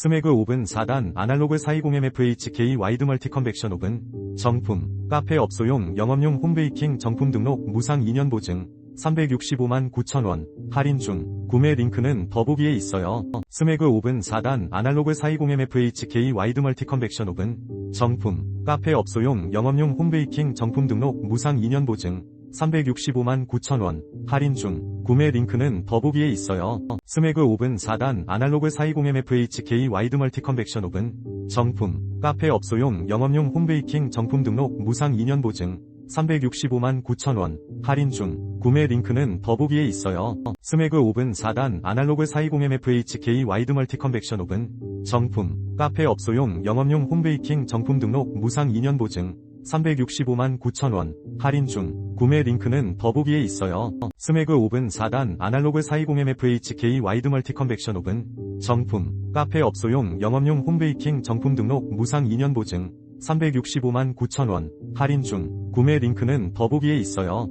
스매그 오븐 4단 아날로그 420MFHK 와이드 멀티 컨벡션 오븐 정품 카페 업소용 영업용 홈베이킹 정품 등록 무상 2년 보증 365만 9천원 할인 중 구매 링크는 더보기에 있어요. 스매그 오븐 4단 아날로그 420MFHK 와이드 멀티 컨벡션 오븐 정품 카페 업소용 영업용 홈베이킹 정품 등록 무상 2년 보증 365만 9천원 할인 중. 구매 링크는 더보기에 있어요. 스매그 오븐 4단 아날로그 420MFHK 와이드 멀티 컨벡션 오븐. 정품 카페 업소용 영업용 홈베이킹 정품 등록 무상 2년 보증 365만 9천원 할인 중 구매 링크는 더보기에 있어요. 스매그 오븐 4단 아날로그 420MFHK 와이드 멀티 컨벡션 오븐 정품 카페 업소용 영업용 홈베이킹 정품 등록 무상 2년 보증 365만 9천원 할인 중 구매 링크는 더보기에 있어요. 스매그 오븐 4단 아날로그 420MFHK 와이드 멀티 컨벡션 오븐 정품 카페 업소용 영업용 홈베이킹 정품 등록 무상 2년 보증 365만 9천원 할인 중 구매 링크는 더보기에 있어요.